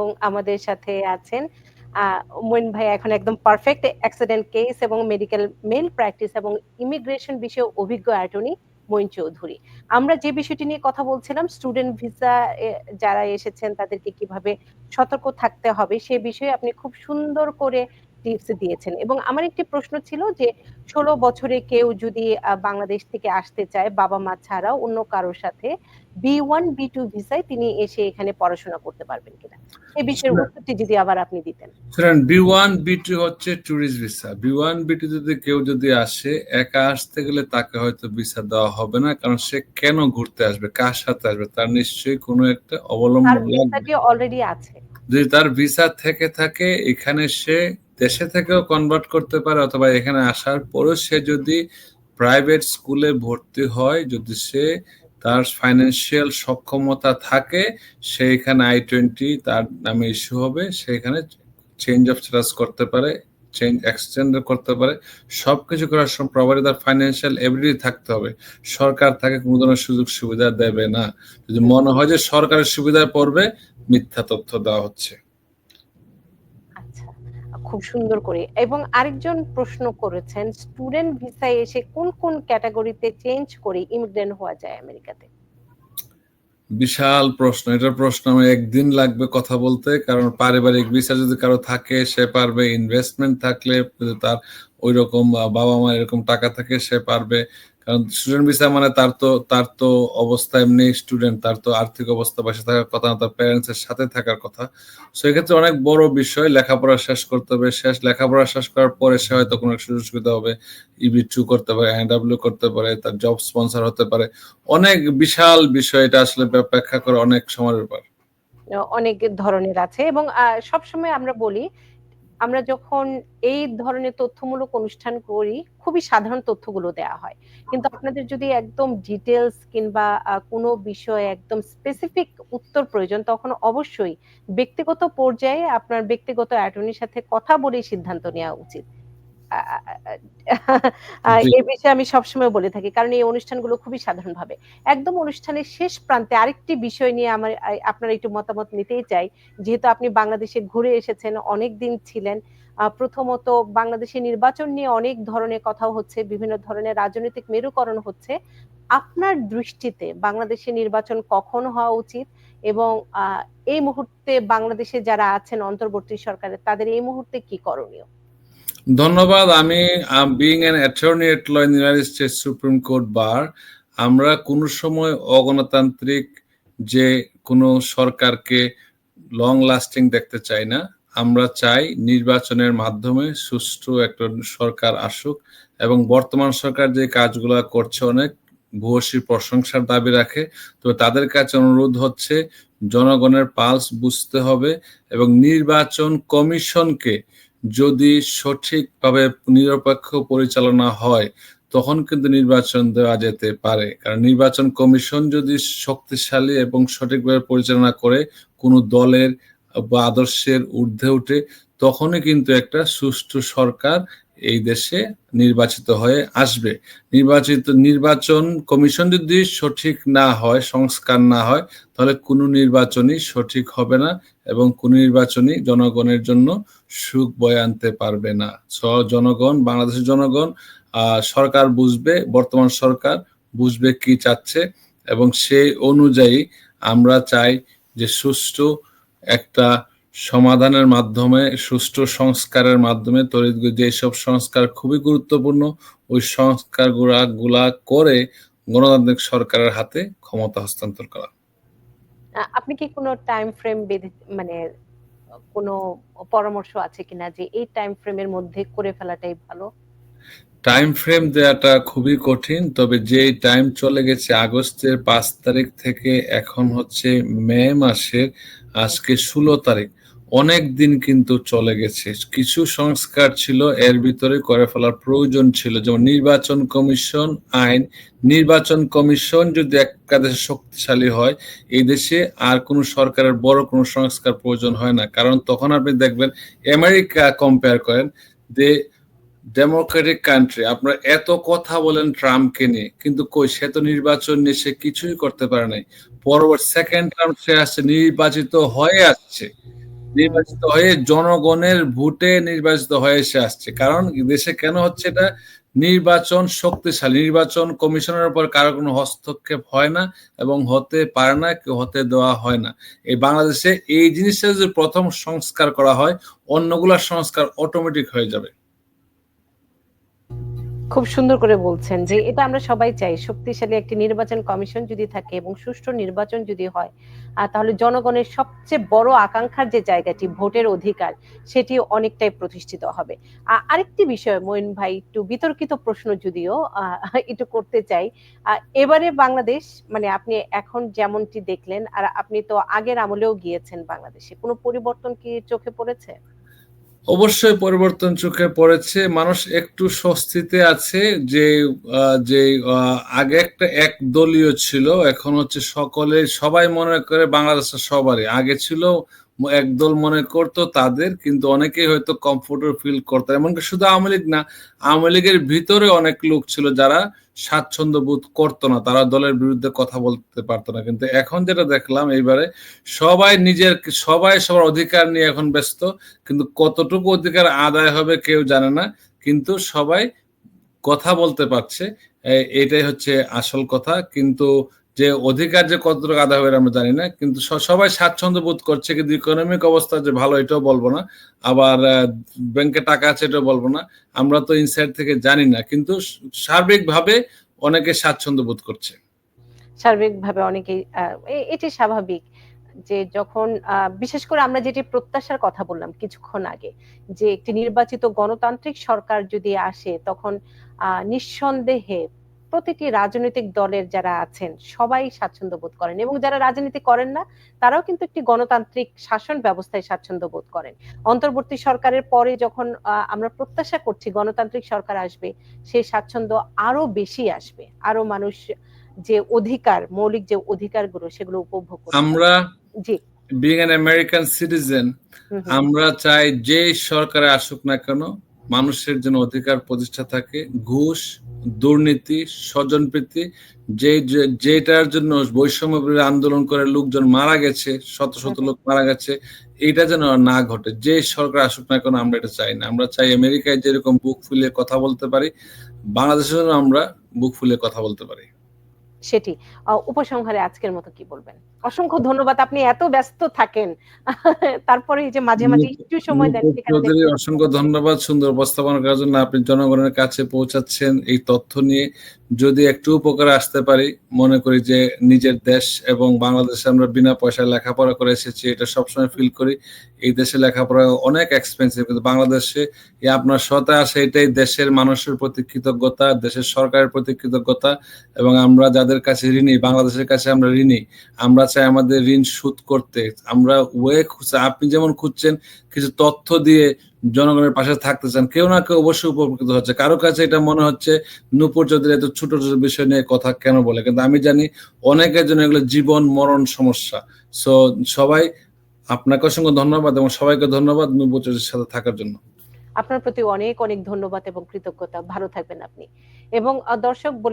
এবং আমাদের সাথে আছেন মইন ভাই এখন একদম পারফেক্ট অ্যাক্সিডেন্ট কেস এবং মেডিকেল মেল প্র্যাকটিস এবং ইমিগ্রেশন বিষয়ে অভিজ্ঞ অ্যাটর্নি মইন চৌধুরী। আমরা যে বিষয়টি নিয়ে কথা বলছিলাম স্টুডেন্ট ভিসা যারা এসেছেন তাদেরকে কীভাবে সতর্ক থাকতে হবে সে বিষয়ে আপনি খুব সুন্দর করে টিপস দিয়েছেন এবং আমার একটি প্রশ্ন ছিল যে ১৬ বছরে কেউ যদি বাংলাদেশ থেকে আসতে চায় বাবা-মা ছাড়াও অন্য কারোর সাথে B1, B2 ভিসায় তিনি এসে এখানে পড়াশোনা করতে পারবেন কিনা? এই বিষয়ের উত্তরটি যদি আবার আপনি দিতেন। শুনেন B1, B2 হচ্ছে টুরিস্ট ভিসা। B1, B2 যদি কেউ যদি আসে, একা আসতে গেলে তাকে হয়তো ভিসা দেওয়া হবে না। কারণ সে কেন ঘুরতে আসবে? কার সাথে আসবে? তার নিশ্চয়ই কোনো একটা অবলম্বন ভিসাটি অলরেডি আছে। যদি তার ভিসা থেকে থাকে এখানে সে দেশে থেকেও কনভার্ট করতে পারে অথবা এখানে আসার পরেও সে যদি প্রাইভেট স্কুলে ভর্তি হয়, যদি সে তার ফাইন্যান্সিয়াল সক্ষমতা থাকে, সে এখানে I-20 তার নামে ইস্যু হবে। সেইখানে চেঞ্জ অফ স্ট্যাটাস করতে পারে, চেঞ্জ এক্সচেঞ্জ করতে পারে। সব কিছু করার সময় প্রপারলি তার ফাইন্যান্সিয়াল এবিলিটি থাকতে হবে। সরকার তাকে কোনো ধরনের সুযোগ সুবিধা দেবে না। যদি মনে হয় যে সরকারের সুবিধায় পড়বে, মিথ্যা তথ্য দেওয়া হচ্ছে। খুব সুন্দর করে এবং আরেকজন প্রশ্ন করেছেন স্টুডেন্ট ভিসায় এসে কোন, কোন ক্যাটাগরিতে চেঞ্জ করে ইমিগ্রেন্ট হওয়া যায় আমেরিকাতে? বিশাল প্রশ্ন। এটার প্রশ্ন আমার একদিন লাগবে কথা বলতে। কারণ পারিবারিক ভিসা যদি কারও থাকে সে পারবে, ইনভেস্টমেন্ট থাকলে তার ঐরকম আ বাবা মা এরকম টাকা থাকে সে পারবে। কারণ স্টুডেন্ট ভিসা মানে তার তো তার তো অবস্থা এমনি স্টুডেন্ট, তার তো আর্থিক অবস্থা বাসায় থাকার কথা না, তার প্যারেন্টস এর সাথে থাকার কথা। সো এক্ষেত্রে অনেক বড় বিষয় লেখাপড়া শেষ করতে হবে। শেষ লেখাপড়া শেষ করার পরে সে হয়তো কোনো সুযোগ সুবিধা হবে। EB-2 করতে পারে, NIW করতে পারে, তার জব স্পন্সর হতে পারে। অনেক বিশাল বিষয় এটা আসলে ব্যাখ্যা করা অনেক সময়ের ব্যাপার। অনেক ধরনের আছে এবং সবসময় আমরা বলি, আমরা যখন এই ধরনের তথ্যমূলক অনুষ্ঠান করি, খুবই সাধারণ তথ্যগুলো দেয়া হয়। কিন্তু আপনাদের যদি একদম ডিটেলস কিংবা কোনো বিষয়ে একদম স্পেসিফিক উত্তর প্রয়োজন তখন অবশ্যই ব্যক্তিগত পর্যায়ে আপনার ব্যক্তিগত অ্যাটর্নির সাথে কথা বলেই সিদ্ধান্ত নেওয়া উচিত। এই বিষয়ে আমি সবসময় বলে থাকি। কারণ এই অনুষ্ঠানগুলো খুবই সাধারণভাবে। একদম অনুষ্ঠানের শেষ প্রান্তে আরেকটি বিষয় নিয়ে আমার আপনার একটু মতামত নিতেই চাই। যেহেতু আপনি বাংলাদেশে ঘুরে এসেছেন, অনেকদিন ছিলেন। প্রথমত বাংলাদেশের নির্বাচন নিয়ে অনেক ধরনের কথা হচ্ছে, বিভিন্ন ধরনের রাজনৈতিক মেরুকরণ হচ্ছে। আপনার দৃষ্টিতে বাংলাদেশের নির্বাচন কখন হওয়া উচিত এবং এই মুহূর্তে বাংলাদেশে যারা আছেন অন্তর্বর্তী সরকারের তাদের এই মুহূর্তে কি করণীয়? ধন্যবাদ। আমি আ being an at in the United States Supreme Court bar, আমরা কোনো সময় অগণতান্ত্রিক যে কোনো সরকারকে লং লাস্টিং দেখতে চাই না। আমরা চাই নির্বাচনের মাধ্যমে সুষ্ঠু একটা সরকার আসুক এবং বর্তমান সরকার যে কাজগুলো করছে অনেক ভূয়সী প্রশংসার দাবি রাখে। তো তাদের কাছে অনুরোধ হচ্ছে, জনগণের পালস বুঝতে হবে এবং নির্বাচন কমিশনকে যদি সঠিকভাবে নিরপেক্ষ পরিচালনা হয়, তখন কিন্তু নির্বাচন দেওয়া যেতে পারে। কারণ নির্বাচন কমিশন যদি শক্তিশালী এবং সঠিকভাবে পরিচালনা করে কোনো দলের বা আদর্শের ঊর্ধ্বে উঠে, তখনই কিন্তু একটা সুষ্ঠু সরকার এই দেশে নির্বাচিত হয়ে আসবে। নির্বাচিত নির্বাচন কমিশন যদি সঠিক না হয়, সংস্কার না হয়, তাহলে কোনো নির্বাচনই সঠিক হবে না এবং কোনো নির্বাচনই জনগণের জন্য সুখ বয়ে আনতে পারবে না। জনগণ, বাংলাদেশের জনগণ সরকার বুঝবে, বর্তমান সরকার বুঝবে কি চাচ্ছে এবং সেই অনুযায়ী আমরা চাই যে সুষ্ঠু একটা সমাধানের মাধ্যমে, সুষ্ঠু সংস্কারের মাধ্যমে তড়িৎ যেসব সংস্কার খুবই গুরুত্বপূর্ণ, ওই সংস্কারগুলা গুলা করে গণতান্ত্রিক সরকারের হাতে ক্ষমতা হস্তান্তর করা। আপনি কি কোনো টাইম ফ্রেম মানে কোনো পরামর্শ আছে কিনা যে এই টাইম ফ্রেমের মধ্যে করে ফেলাটাই ভালো? টাইম ফ্রেম দেওয়াটা খুবই কঠিন। তবে যেই টাইম চলে গেছে আগস্টের পাঁচ তারিখ থেকে এখন হচ্ছে মে মাসের আজকে ১৬ তারিখ। অনেক দিন কিন্তু চলে গেছে। কিছু সংস্কার ছিল এর ভিতরে করে ফেলার প্রয়োজন ছিল। যেমন নির্বাচন কমিশন আইন, নির্বাচন কমিশন যদি একাদেশে শক্তিশালী হয়, এই দেশে আর কোনো সরকারের বড় কোনো সংস্কার প্রয়োজন হয় না। কারণ তখন আপনি দেখবেন আমেরিকা কম্পেয়ার করেন যে ডেমোক্রেটিক কান্ট্রি আপনারা এত কথা বলেন ট্রাম্পকে নিয়ে, কিন্তু কই সে তো নির্বাচন নিয়ে সে কিছুই করতে পারে নাই। পরবর্তী সেকেন্ড টার্ম সে আসছে নির্বাচিত হয়ে আসছে। নির্বাচিত হয়ে জনগণের ভোটে নির্বাচিত হয়ে এসে আসছে। কারণ দেশে কেন হচ্ছে এটা? নির্বাচন শক্তিশালী। নির্বাচন কমিশনের উপর কারও কোনো হস্তক্ষেপ হয় না এবং হতে পারে না, কেউ হতে দেওয়া হয় না। এই বাংলাদেশে এই জিনিসটা যদি প্রথম সংস্কার করা হয় অন্যগুলা সংস্কার অটোমেটিক হয়ে যাবে। খুব সুন্দর করে বলছেন যে এটা আমরা সবাই চাই, শক্তিশালী একটি নির্বাচন কমিশন যদি থাকে এবং সুষ্ঠু নির্বাচন যদি হয় তাহলে জনগণের সবচেয়ে বড় আকাঙ্ক্ষার যে জায়গাটি, ভোটের অধিকার, সেটি অনেকটাই প্রতিষ্ঠিত হবে। আরেকটি বিষয় মঈন ভাই, একটু বিতর্কিত প্রশ্ন যদিও একটু করতে চাই। এবারে বাংলাদেশ মানে আপনি এখন যেমনটি দেখলেন, আর আপনি তো আগের আমলেও গিয়েছেন বাংলাদেশে, কোনো পরিবর্তন কি চোখে পড়েছে? অবশ্যই পরিবর্তন চোখে পড়েছে। মানুষ একটু স্বস্তিতে আছে যে যে আগে একটা এক দলীয় ছিল, এখন হচ্ছে সকলে, সবাই মনে করে বাংলাদেশের সবারই। আগে ছিল একদল মনে করতো তাদের, কিন্তু অনেকেই হয়তো কমফোর্টেবল ফিল করতো এমনকি শুধু আওয়ামী লীগ না, আওয়ামী লীগের ভিতরে অনেক লোক ছিল যারা স্বাচ্ছন্দ্য বোধ করতো না, তারা দলের বিরুদ্ধে কথা বলতে পারতো না। কিন্তু এখন যেটা দেখলাম এইবারে, সবাই নিজের, সবাই সবার অধিকার নিয়ে এখন ব্যস্ত, কিন্তু কতটুকু অধিকার আদায় হবে কেউ জানে না, কিন্তু সবাই কথা বলতে পারছে। এটাই হচ্ছে আসল কথা। কিন্তু যে অধিকার যে কতটুকু আদায় হবে আমরা জানি না, কিন্তু সবাই স্বাচ্ছন্দ্য বোধ করছে কিন্তু ইকোনমিক অবস্থা যে ভালো এটাও বলব না, আবার ব্যাংকে টাকা আছে এটাও বলব না, আমরা তো ইনসাইড থেকে জানি না, কিন্তু সার্বিকভাবে অনেকে স্বাচ্ছন্দ্য বোধ করছে। সার্বিকভাবে অনেকেই এটি স্বাভাবিক যে যখন বিশেষ করে আমরা যেটি প্রত্যাশার কথা বললাম কিছুক্ষণ আগে, যে একটি নির্বাচিত গণতান্ত্রিক সরকার যদি আসে তখন নিঃসন্দেহে প্রতিটি রাজনৈতিক দলের যারা আছেন সবাই স্বাচ্ছন্দ্য বোধ করেন এবং যারা রাজনীতি করেন না তারাও কিন্তু একটি গণতান্ত্রিক শাসন ব্যবস্থায় স্বাচ্ছন্দ্য বোধ করেন অন্তর্বর্তী সরকারের পরে যখন আমরা প্রত্যাশা করছি গণতান্ত্রিক সরকার আসবে সেই স্বাচ্ছন্দ্য আরও বেশি আসবে আরও মানুষ যে অধিকার মৌলিক যে অধিকারগুলো সেগুলো উপভোগ আমরা। জি বিং অ্যান আমেরিকান সিটিজেন। আমরা চাই যে সরকারে আসুক না কেন মানুষের যেন অধিকার প্রতিষ্ঠা থাকে ঘুষ দুর্নীতি স্বজনপ্রীতি যে যে- যেটার জন্য বৈষম্য আন্দোলন করে লোকজন মারা গেছে শত শত লোক মারা গেছে এটা যেন না ঘটে। যে সরকার আসুক না কেন আমরা এটা চাই না। আমরা চাই আমেরিকায় যেরকম বুক ফুলে কথা বলতে পারি বাংলাদেশের জন্য আমরা বুক ফুলে কথা বলতে পারি। সেটি। উপসংহারে আজকের মতো কি বলবেন? অসংখ্য ধন্যবাদ আপনি এত ব্যস্ত থাকেন। তারপরে এই যে মাঝে মাঝে একটু সময় দেন অসংখ্য ধন্যবাদ সুন্দর উপস্থাপনার করার জন্য। আপনি জনগণের কাছে পৌঁছাচ্ছেন এই তথ্য নিয়ে। যদি একটু উপকারে আসতে পারি, মনে করি যে নিজের দেশ এবং বাংলাদেশে আমরা বিনা পয়সায় লেখাপড়া করে এসেছি, এটা সবসময় ফিল করি। এই দেশে লেখাপড়া অনেক এক্সপেন্সিভ কিন্তু বাংলাদেশে আপনার সতে আসে এটাই দেশের মানুষের প্রতি কৃতজ্ঞতা, দেশের সরকারের প্রতি কৃতজ্ঞতা এবং আমরা যাদের কাছে ঋণী, বাংলাদেশের কাছে আমরা ঋণী, আমরা চাই আমাদের ঋণ শোধ করতে। আমরা ওয়ে আপনি যেমন খুঁজছেন, কিছু তথ্য দিয়ে জনগণের পাশে থাকতে চান, কেউ না কেউ অবশ্যই উপকৃত হচ্ছে। কারও কাছে এটা মনে হচ্ছে, নূপুর চৌধুরী এত ছোট ছোট বিষয় নিয়ে কথা কেন বলে? কিন্তু আমি জানি অনেকের জন্য এগুলো জীবন মরণ সমস্যা। সো সবাই আপনাকে অসংখ্য ধন্যবাদ এবং সবাইকে ধন্যবাদ নূপুর চৌধুরীর সাথে থাকার জন্য। আপনার প্রতি অনেক অনেক ধন্যবাদ এবং কৃতজ্ঞতা। ভালো থাকবেন আপনি। এবং দর্শক